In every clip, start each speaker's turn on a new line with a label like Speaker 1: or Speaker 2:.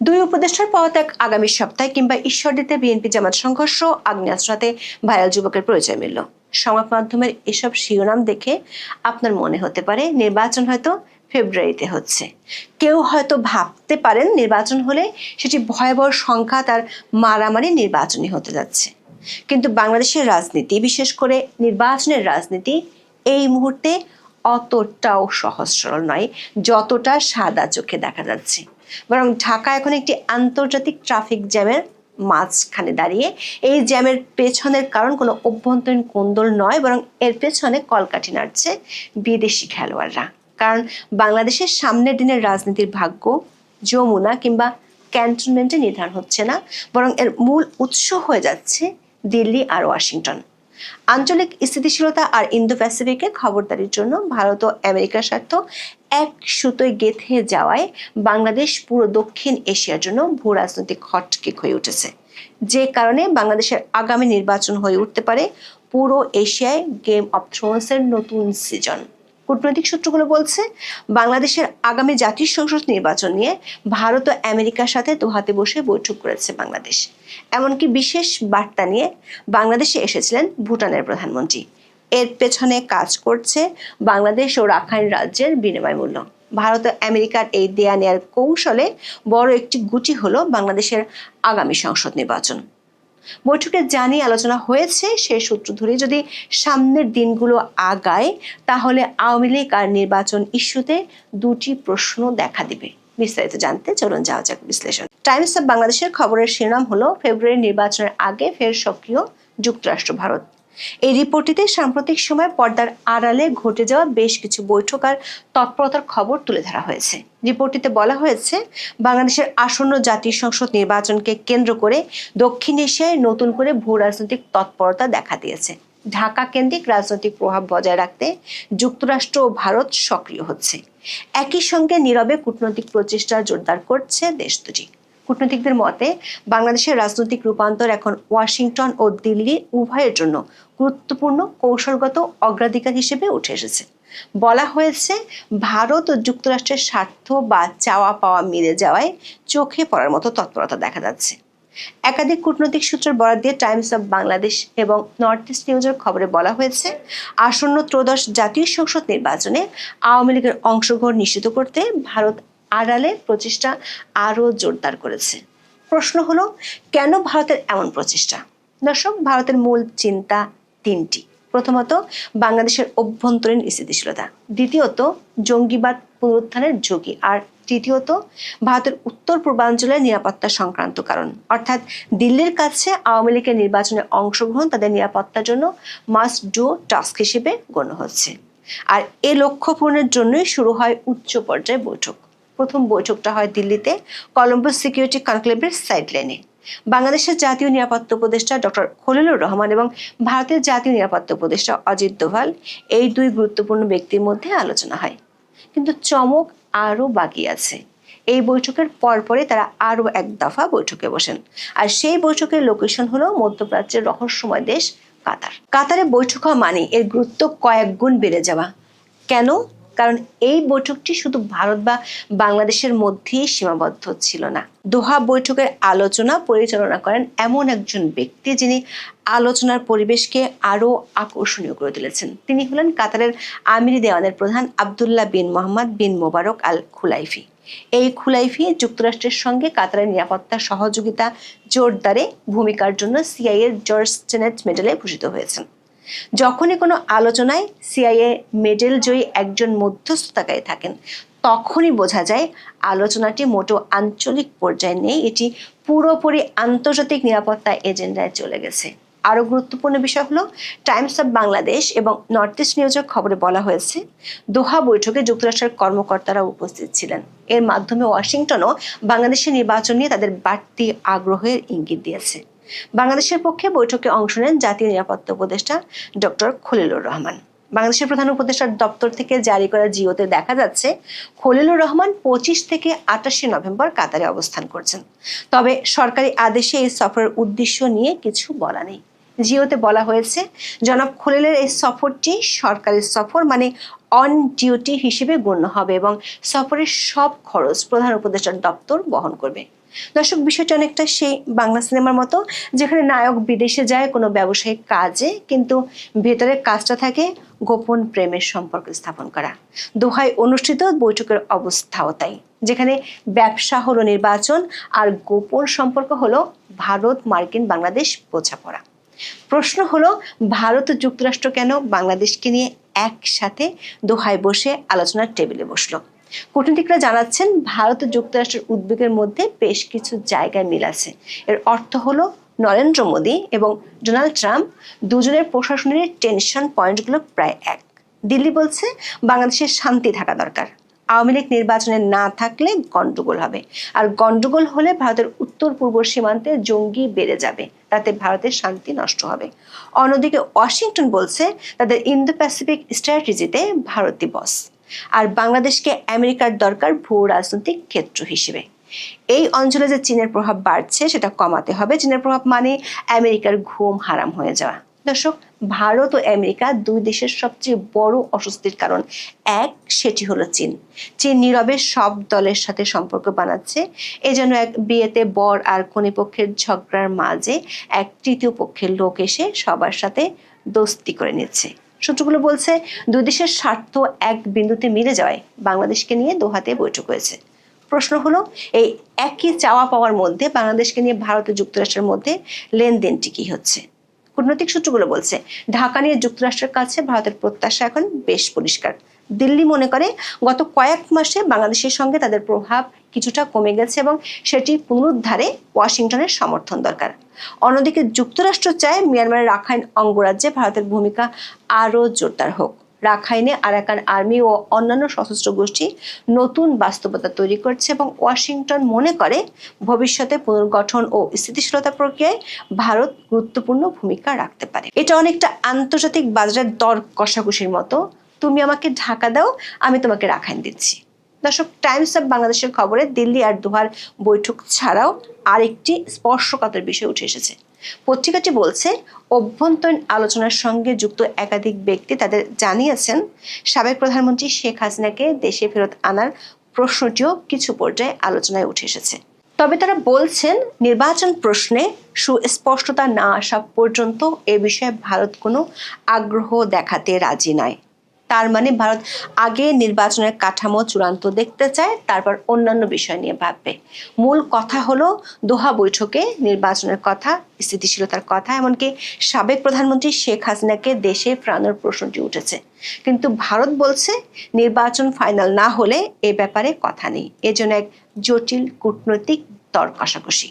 Speaker 1: দুই উপদেষ্টার পদত্যাগ আগামী সপ্তাহে কিংবা ঈশ্বরদীতে বিএনপি জামাত সংঘর্ষ আগ্নেয়াস্ত্রাতে ভাইরাল যুবকের পরিচয় মিলল। সংবাদ মাধ্যমের এসব শিরোনাম দেখে আপনার মনে হতে পারে নির্বাচন হয়তো ফেব্রুয়ারিতে হচ্ছে। কেউ হয়তো ভাবতে পারেন নির্বাচন হলে সেটি ভয়াবহ সংখ্যা তার মারামারি নির্বাচনী হতে যাচ্ছে। কিন্তু বাংলাদেশের রাজনীতি, বিশেষ করে নির্বাচনের রাজনীতি, এই মুহূর্তে অতটাও সহজ সরল নয়, যতটা সাদা চোখে দেখা যাচ্ছে। বরং ঢাকা এখন একটি আন্তর্জাতিক ট্রাফিক জ্যামের মাঝখানে দাঁড়িয়ে এই জ্যামের পেছনের কারণ কোনো অভ্যন্তরীণ কোন্দল নয়, বরং এর পেছনে কলকাঠি নাড়ছে বিদেশি খেলোয়াড়রা। কারণ বাংলাদেশের সামনের দিনের রাজনীতির ভাগ্য যমুনা কিংবা ক্যান্টনমেন্টে নির্ধারণ হচ্ছে না, বরং এর মূল উৎস হয়ে যাচ্ছে দিল্লি আর ওয়াশিংটন। আঞ্চলিক স্থিতিশীলতা আর ইন্দো প্যাসিফিকে খবরদারির জন্য ভারত ও আমেরিকার স্বার্থ এক সুতোয় গেথে যাওয়ায় বাংলাদেশ পুরো দক্ষিণ এশিয়ার জন্য ভূ রাজনৈতিক হটকেক হয়ে উঠেছে। যে কারণে বাংলাদেশের আগামী নির্বাচন হয়ে উঠতে পারে পুরো এশিয়ায় গেম অফ থ্রোনসের নতুন সিজন কূটনৈতিক সূত্রগুলো বলছে, বাংলাদেশের আগামী জাতীয় সংসদ নির্বাচন নিয়ে ভারত ও আমেরিকার সাথে দোহাতে বসে বৈঠক করেছে বাংলাদেশ। এমনকি বিশেষ বার্তা নিয়ে বাংলাদেশে এসেছিলেন ভুটানের প্রধানমন্ত্রী। এর পেছনে কাজ করছে বাংলাদেশ ও রাখাইন রাজ্যের বিনিময় মূল্য ভারত আমেরিকার এই দেয়া নেয়ার কৌশলে বড় একটি গুটি হলো বাংলাদেশের আগামী সংসদ নির্বাচন। বৈঠকে যা নিয়ে আলোচনা হয়েছে সে সূত্র ধরে যদি সামনের দিনগুলো আগায়, তাহলে আওয়ামী লীগ আর নির্বাচন ইস্যুতে দুটি প্রশ্ন দেখা দিবে। বিস্তারিত জানতে চলুন যাওয়া যাক বিশ্লেষণ। টাইমস অফ বাংলাদেশের খবরের শিরোনাম হলো ফেব্রুয়ারি নির্বাচনের আগে ফের সক্রিয় যুক্তরাষ্ট্র, ভারত। এই রিপোর্টটিতে সাম্প্রতিক সময় পর্দার আড়ালে ঘটে যাওয়া বেশ কিছু বৈঠক আর তৎপরতার খবর তুলে ধরা হয়েছে। রিপোর্টটিতে বলা হয়েছে, বাংলাদেশের আসন্ন জাতীয় সংসদ নির্বাচনকে কেন্দ্র করে দক্ষিণ এশিয়ায় নতুন করে ভূ রাজনৈতিক তৎপরতা দেখা দিয়েছে। ঢাকা কেন্দ্রিক রাজনৈতিক প্রভাব বজায় রাখতে যুক্তরাষ্ট্র ও ভারত সক্রিয় হচ্ছে। একই সঙ্গে নীরবে কূটনৈতিক প্রচেষ্টা জোরদার করছে দেশ দুটি। কূটনীতিকদের মতে, বাংলাদেশের রাজনৈতিক রূপান্তর এখন ওয়াশিংটন ও দিল্লি উভয়ের জন্য গুরুত্বপূর্ণ, কৌশলগত অগ্রাধিকার হিসেবে উঠে এসেছে। বলা হয়েছে, ভারত ও যুক্তরাষ্ট্রের স্বার্থ বা চাওয়া পাওয়া মিলে যাওয়ায় চোখে পড়ার মতো তৎপরতা দেখা যাচ্ছে। একাধিক কূটনৈতিক সূত্রের বরাদ দিয়ে টাইমস অব বাংলাদেশ এবং নর্থ ইস্ট নিউজের খবরে বলা হয়েছে, আসন্ন ত্রয়োদশ জাতীয় সংসদ নির্বাচনে আওয়ামী লীগের অংশগ্রহণ নিশ্চিত করতে ভারত আড়ালে প্রচেষ্টা আরও জোরদার করেছে। প্রশ্ন হলো, কেন ভারতের এমন প্রচেষ্টা? দর্শক, ভারতের মূল চিন্তা তিনটি। প্রথমত, বাংলাদেশের অভ্যন্তরীণ স্থিতিশীলতা। দ্বিতীয়ত, জঙ্গিবাদ পুনরুত্থানের ঝুঁকি। আর তৃতীয়ত, ভারতের উত্তর পূর্বাঞ্চলের নিরাপত্তা সংক্রান্ত কারণ। অর্থাৎ, দিল্লির কাছে আওয়ামী লীগের নির্বাচনে অংশগ্রহণ তাদের নিরাপত্তার জন্য মাস্ট ডু টাস্ক হিসেবে গণ্য হচ্ছে। আর এ লক্ষ্য পূরণের জন্যই শুরু হয় উচ্চ পর্যায়ে বৈঠক। প্রথম বৈঠকটা হয় দিল্লিতে কলম্বো সিকিউরিটি কনক্লেভের সাইড লাইনে বাংলাদেশের জাতীয় নিরাপত্তা উপদেষ্টা ডক্টর খলিলুর রহমান এবং ভারতের জাতীয় নিরাপত্তা উপদেষ্টা অজিত দোভাল এই দুই গুরুত্বপূর্ণ ব্যক্তির মধ্যে আলোচনা হয়। কিন্তু চমক আরও বাকি আছে। এই বৈঠকের পরপরে তারা আরও এক দফা বৈঠকে বসেন। আর সেই বৈঠকের লোকেশন হলো মধ্যপ্রাচ্যের রহস্যময় দেশ কাতার। কাতারে বৈঠক হওয়া মানে এর গুরুত্ব কয়েক গুণ বেড়ে যাওয়া। কেন? কারণ এই বৈঠকটি শুধু ভারত বা বাংলাদেশের মধ্যেই সীমাবদ্ধ ছিল না। দোহা বৈঠকের আলোচনা পরিচালনা করেন এমন একজন ব্যক্তি যিনি আলোচনার পরিবেশকে আরও আকর্ষণীয় করে তুলেছেন। তিনি হলেন কাতারের আমিরি দেওয়ানের প্রধান আবদুল্লাহ বিন মোহাম্মদ বিন মোবারক আল খুলাইফি। এই খুলাইফি যুক্তরাষ্ট্রের সঙ্গে কাতারের নিরাপত্তা সহযোগিতা জোরদারে ভূমিকার জন্য সিআইএর জর্জ টেনেট মেডেলে ভূষিত হয়েছেন। যখনই কোনো আলোচনায় সিআইএ মেডেল জয়ী একজন মধ্যস্থতাকারী থাকেন, তখনই বোঝা যায় আলোচনাটি মোটো আঞ্চলিক পর্যায়ে নেই, এটি পুরোপুরি আন্তর্জাতিক নিরাপত্তা এজেন্ডায় চলে গেছে। আরও গুরুত্বপূর্ণ বিষয় হলো, টাইমস অব বাংলাদেশ এবং নর্থ ইস্ট নিউজের খবরে বলা হয়েছে, দোহা বৈঠকে যুক্তরাষ্ট্রের কর্মকর্তারা উপস্থিত ছিলেন। এর মাধ্যমে ওয়াশিংটনও বাংলাদেশের নির্বাচন নিয়ে তাদের বাড়তি আগ্রহের ইঙ্গিত দিয়েছে। বাংলাদেশের পক্ষে বৈঠকে অংশ নেন জাতীয় নিরাপত্তা উপদেষ্টা ডক্টর খলিলুর রহমান। বাংলাদেশের প্রধান উপদেষ্টার দপ্তর থেকে জারি করা জিওতে দেখা যাচ্ছে, খলিলুর রহমান পঁচিশ থেকে আটাশে নভেম্বর কাতারে অবস্থান করছেন। তবে সরকারি আদেশে এই সফরের উদ্দেশ্য নিয়ে কিছু বলা নেই। জিওতে বলা হয়েছে, জনাব খলিলের এই সফরটি সরকারি সফর মানে অন ডিউটি হিসেবে গণ্য হবে এবং সফরের সব খরচ প্রধান উপদেষ্টার দপ্তর বহন করবে। দর্শক, বিষয়টা অনেকটা সেই বাংলা সিনেমার মতো, যেখানে নায়ক বিদেশে যায়, কোনো ব্যবসায়িক কাজে, কিন্তু ভেতরের কাজটা থাকে গোপন প্রেমের সম্পর্ক স্থাপন করা। দোহায় অনুষ্ঠিত বৈঠকের অবস্থাও তাই, যেখানে ব্যবসা হলো নির্বাচন, আর গোপন সম্পর্ক হলো ভারত, মার্কিন, বাংলাদেশ বোঝাপড়া। প্রশ্ন হলো, ভারত যুক্তরাষ্ট্র কেন বাংলাদেশকে নিয়ে একসাথে দোহায় বসে আলোচনার টেবিলে বসল? কূটনীতিকরা জানাচ্ছেন, ভারত ও যুক্তরাষ্ট্রের উদ্বেগের মধ্যে বেশ কিছু জায়গায় মিল আছে। এর অর্থ হলো, নরেন্দ্র মোদী এবং ডোনাল্ড ট্রাম্প দুজনের প্রশাসনের টেনশন পয়েন্টগুলো প্রায় এক। দিল্লি বলছে, বাংলাদেশের শান্তি থাকা দরকার। আওয়ামী লীগ নির্বাচনে না থাকলে গন্ডগোল হবে। আর গন্ডগোল হলে ভারতের উত্তর পূর্ব সীমান্তে জঙ্গি বেড়ে যাবে। তাতে ভারতের শান্তি নষ্ট হবে। অন্যদিকে ওয়াশিংটন বলছে, তাদের ইন্দো প্যাসিফিক স্ট্র্যাটেজিতে ভারতই বস আর বাংলাদেশকে আমেরিকার দরকার ভূ রাজনৈতিক ক্ষেত্র হিসেবে। এই অঞ্চলে যে চীনের প্রভাব বাড়ছে, সেটা কমাতে হবে। চীনের প্রভাব মানে আমেরিকার ঘুম হারাম হয়ে যাওয়া। দর্শক, ভারত ও আমেরিকা দুই দেশের সবচেয়ে বড় অস্বস্তির কারণ এক, সেটি হলো চীন। চীন নীরবে সব দলের সাথে সম্পর্ক বানাচ্ছে। এজন্য এক বিয়েতে বর আর কনে পক্ষের ঝগড়ার মাঝে এক তৃতীয় পক্ষের লোক এসে সবার সাথে দোস্তি করে নিচ্ছে। সূত্রগুলো বলছে, দুই দেশের স্বার্থ এক বিন্দুতে মিলে যাওয়ায় বাংলাদেশকে নিয়ে দোহাতে বৈঠক হয়েছে। প্রশ্ন হলো, এই একই চাওয়া পাওয়ার মধ্যে বাংলাদেশকে নিয়ে ভারত ও যুক্তরাষ্ট্রের মধ্যে লেনদেনটি কি হচ্ছে? কূটনৈতিক সূত্রগুলো বলছে, ঢাকা নিয়ে যুক্তরাষ্ট্রের কাছে ভারতের প্রত্যাশা এখন বেশ পরিষ্কার। দিল্লি মনে করে, গত কয়েক মাসে বাংলাদেশের সঙ্গে তাদের প্রভাব কিছুটা কমে গেছে এবং সেটি পুনরুদ্ধারে ওয়াশিংটনের সমর্থন দরকার। অন্যদিকে যুক্তরাষ্ট্র চায় মিয়ানমারের রাখাইন অঙ্গরাজ্যে ভারতের ভূমিকা আরও জোরদার হোক। রাখাইনে আরাকান আর্মি ও অন্যান্য সশস্ত্র গোষ্ঠী নতুন বাস্তবতা তৈরি করছে এবং ওয়াশিংটন মনে করে ভবিষ্যতে পুনর্গঠন ও স্থিতিশীলতা প্রক্রিয়ায় ভারত গুরুত্বপূর্ণ ভূমিকা রাখতে পারে। এটা অনেকটা আন্তর্জাতিক বাজারের দর কষাকষির মতো তুমি আমাকে ঢাকা দাও, আমি তোমাকে রাখাইন দিচ্ছি। দর্শক, টাইমস অফ বাংলাদেশের খবরে দিল্লি আর দোহার বৈঠক ছাড়াও আরেকটি স্পর্শকাতর বিষয় উঠে এসেছে। পত্রিকাটি বলছে, অভ্যন্তরীণ আলোচনার সঙ্গে যুক্ত একাধিক ব্যক্তি তাদের জানিয়েছেন, সাবেক প্রধানমন্ত্রী শেখ হাসিনাকে দেশে ফেরত আনার প্রশ্নটিও কিছু পর্যায়ে আলোচনায় উঠে এসেছে। তবে তারা বলছেন, নির্বাচন প্রশ্নে সুস্পষ্টতা না আসা পর্যন্ত এ বিষয়ে ভারত কোনো আগ্রহ দেখাতে রাজি নয়। তার মানে ভারত আগে নির্বাচনের কাঠামো চূড়ান্ত দেখতে চায়, তারপর অন্যান্য বিষয় নিয়ে ভাববে। মূল কথা হলো দোহা বৈঠকে নির্বাচনের কথা, স্থিতিশীলতার কথা, এমনকি সাবেক প্রধানমন্ত্রী শেখ হাসিনাকে দেশে ফেরানোর প্রশ্নটি উঠেছে। কিন্তু ভারত বলছে নির্বাচন ফাইনাল না হলে এ ব্যাপারে কথা নেই। এজন্য এক জটিল কূটনৈতিক দর কষাকষি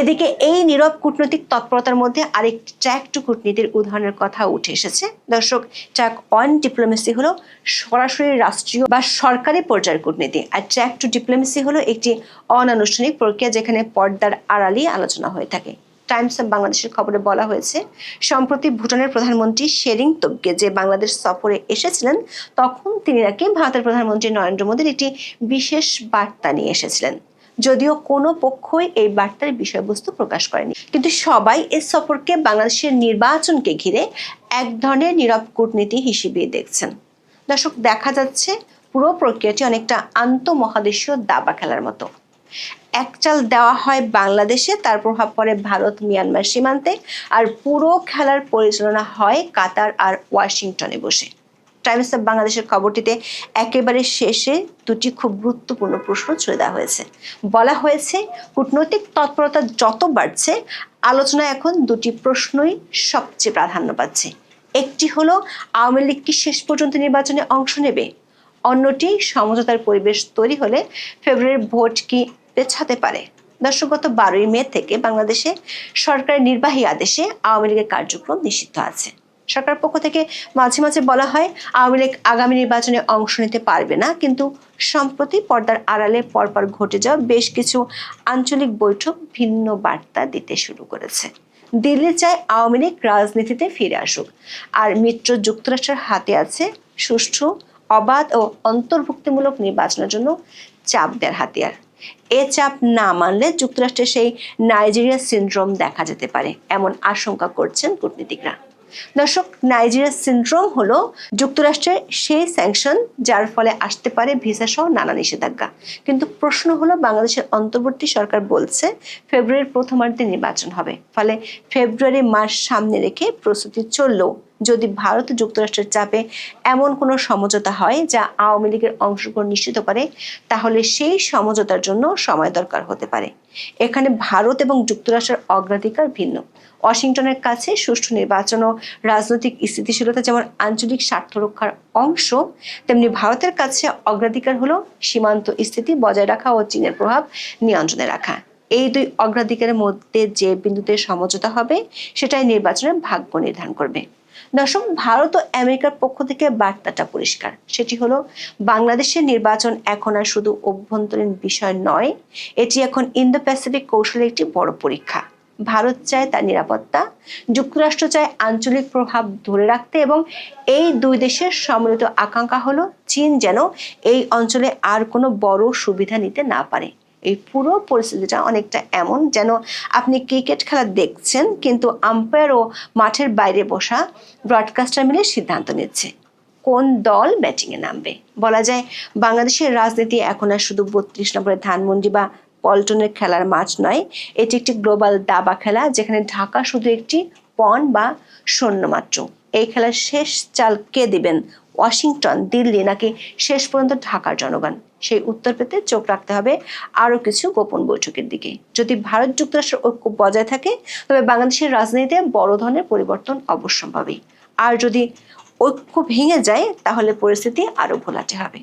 Speaker 1: এদিকে এই নীরব কূটনৈতিক তৎপরতার মধ্যে আরেকটি ট্র্যাক টু কূটনীতির উদাহরণের কথা উঠে এসেছে। দর্শক, ট্র্যাক ওয়ান ডিপ্লোমেসি হলো সরাসরি রাষ্ট্রীয় বা সরকারি পর্যায়ের কূটনীতি আর ট্র্যাক টু ডিপ্লোমেসি হলো একটি অনানুষ্ঠানিক প্রক্রিয়া যেখানে পর্দার আড়ালি আলোচনা হয়ে থাকে। টাইমস অফ বাংলাদেশের খবরে বলা হয়েছে, সম্প্রতি ভুটানের প্রধানমন্ত্রী শেরিং তোবগে যে বাংলাদেশ সফরে এসেছিলেন, তখন তিনি নাকি ভারতের প্রধানমন্ত্রী নরেন্দ্র মোদীর একটি বিশেষ বার্তা নিয়ে এসেছিলেন। যদিও কোনো পক্ষই এই বার্তার বিষয়বস্তু প্রকাশ করেনি। কিন্তু সবাই এ সফরকে বাংলাদেশের নির্বাচনকে ঘিরে এক ধরনের নীরব কূটনীতি হিসেবে দেখছেন। দর্শক, দেখা যাচ্ছে পুরো প্রক্রিয়াটি অনেকটা আন্তঃমহাদেশীয় দাবা খেলার মতো। এক চাল দেওয়া হয় বাংলাদেশে, তার প্রভাব পড়ে ভারত, মিয়ানমার সীমান্তে, আর পুরো খেলার পরিচালনা হয় কাতার আর ওয়াশিংটনে বসে। টাইমস অফ বাংলাদেশের খবরটিতে একেবারে শেষে দুটি খুব গুরুত্বপূর্ণ প্রশ্ন ছুড়ে দেওয়া হয়েছে। বলা হয়েছে, কূটনৈতিক তৎপরতা যত বাড়ছে আলোচনা এখন দুটি প্রশ্নই সবচেয়ে প্রাধান্য পাচ্ছে। একটি হলো, আওয়ামী লীগ কি শেষ পর্যন্ত নির্বাচনে অংশ নেবে? অন্যটি, সমঝোতার পরিবেশ তৈরি হলে ফেব্রুয়ারির ভোট কি পেছাতে পারে? দর্শক, গত বারোই মে থেকে বাংলাদেশে সরকারের নির্বাহী আদেশে আওয়ামী লীগের কার্যক্রম নিষিদ্ধ আছে। সরকার পক্ষ থেকে মাঝে মাঝে বলা হয়, আওয়ামী লীগ আগামী নির্বাচনে অংশ নিতে পারবে না। কিন্তু সম্প্রতি পর্দার আড়ালে পরপর ঘটে যাওয়া বেশ কিছু আঞ্চলিক বৈঠক ভিন্ন বার্তা দিতে শুরু করেছে। দিল্লি চায় আওয়ামী লীগ রাজনীতিতে ফিরে আসুক। আর মিত্র যুক্তরাষ্ট্রের হাতে আছে সুষ্ঠু, অবাধ ও অন্তর্ভুক্তিমূলক নির্বাচনের জন্য চাপ দেওয়ার হাতিয়ার। এ চাপ না মানলে যুক্তরাষ্ট্রের সেই নাইজেরিয়া সিন্ড্রোম দেখা যেতে পারে, এমন আশঙ্কা করছেন কূটনীতিকরা। দর্শক, নাইজেরিয়া সিন্ড্রোম হলো যুক্তরাষ্ট্রের সেই স্যাংশন যার ফলে আসতে পারে ভিসা সহ নানা নিষেধাজ্ঞা। কিন্তু প্রশ্ন হলো, বাংলাদেশের অন্তর্বর্তী সরকার বলছে ফেব্রুয়ারির প্রথমার্ধে নির্বাচন হবে। ফলে ফেব্রুয়ারি মাস সামনে রেখে প্রস্তুতি চললেও যদি ভারত যুক্তরাষ্ট্রের চাপে এমন কোনো সমঝোতা হয় যা আওয়ামী লীগের অংশগ্রহণ নিশ্চিত করে, তাহলে সেই সমঝোতার জন্য সময় দরকার হতে পারে। এখানে ভারত এবং যুক্তরাষ্ট্রের অগ্রাধিকার ভিন্ন। ওয়াশিংটনের কাছে সুষ্ঠু নির্বাচন ও রাজনৈতিক স্থিতিশীলতা যেমন আঞ্চলিক স্বার্থ রক্ষার অংশ, তেমনি ভারতের কাছে অগ্রাধিকার হলো সীমান্ত স্থিতি বজায় রাখা ও চীনের প্রভাব নিয়ন্ত্রণে রাখা। এই দুই অগ্রাধিকারের মধ্যে যে বিন্দুতে সমঝোতা হবে, সেটাই নির্বাচনের ভাগ্য নির্ধারণ করবে। দর্শক, ভারত ও আমেরিকার পক্ষ থেকে বার্তাটা পরিষ্কার। সেটি হলো, বাংলাদেশের নির্বাচন এখন আর শুধু অভ্যন্তরীণ বিষয় নয়, এটি এখন ইন্দো প্যাসিফিক কৌশলের একটি বড় পরীক্ষা। ভারত চায় তার নিরাপত্তা, যুক্তরাষ্ট্র চায় আঞ্চলিক প্রভাব ধরে রাখতে এবং এই দুই দেশের সম্মিলিত আকাঙ্ক্ষা হলো, চীন যেন এই অঞ্চলে আর কোনো বড় সুবিধা নিতে না পারে। এই পুরো পরিস্থিতিটা অনেকটা এমন যেন আপনি ক্রিকেট খেলা দেখছেন, কিন্তু আম্পায়ার ও মাঠের বাইরে বসা ব্রডকাস্টার মিলে সিদ্ধান্ত নিচ্ছে কোন দল ব্যাটিংয়ে নামবে। বলা যায় বাংলাদেশের রাজনীতি এখন আর শুধু বত্রিশ নম্বরের ধানমন্ডি বা পল্টনের খেলার মাঠ নয়, এটি একটি গ্লোবাল দাবা খেলা যেখানে ঢাকা শুধু একটি পণ বা সৈন্য মাত্র। এই খেলার শেষ চাল কে দিবেন ওয়াশিংটন, দিল্লি নাকি শেষ পর্যন্ত ঢাকার জনগণ? সেই উত্তর পেতে চোখ রাখতে হবে আরও কিছু গোপন বৈঠকের দিকে। যদি ভারত যুক্তরাষ্ট্রের ঐক্য বজায় থাকে, তবে বাংলাদেশের রাজনীতিতে বড় ধরনের পরিবর্তন অবশ্যম্ভাবী। আর যদি ঐক্য ভেঙে যায়, তাহলে পরিস্থিতি আরও ভোলাটে হবে।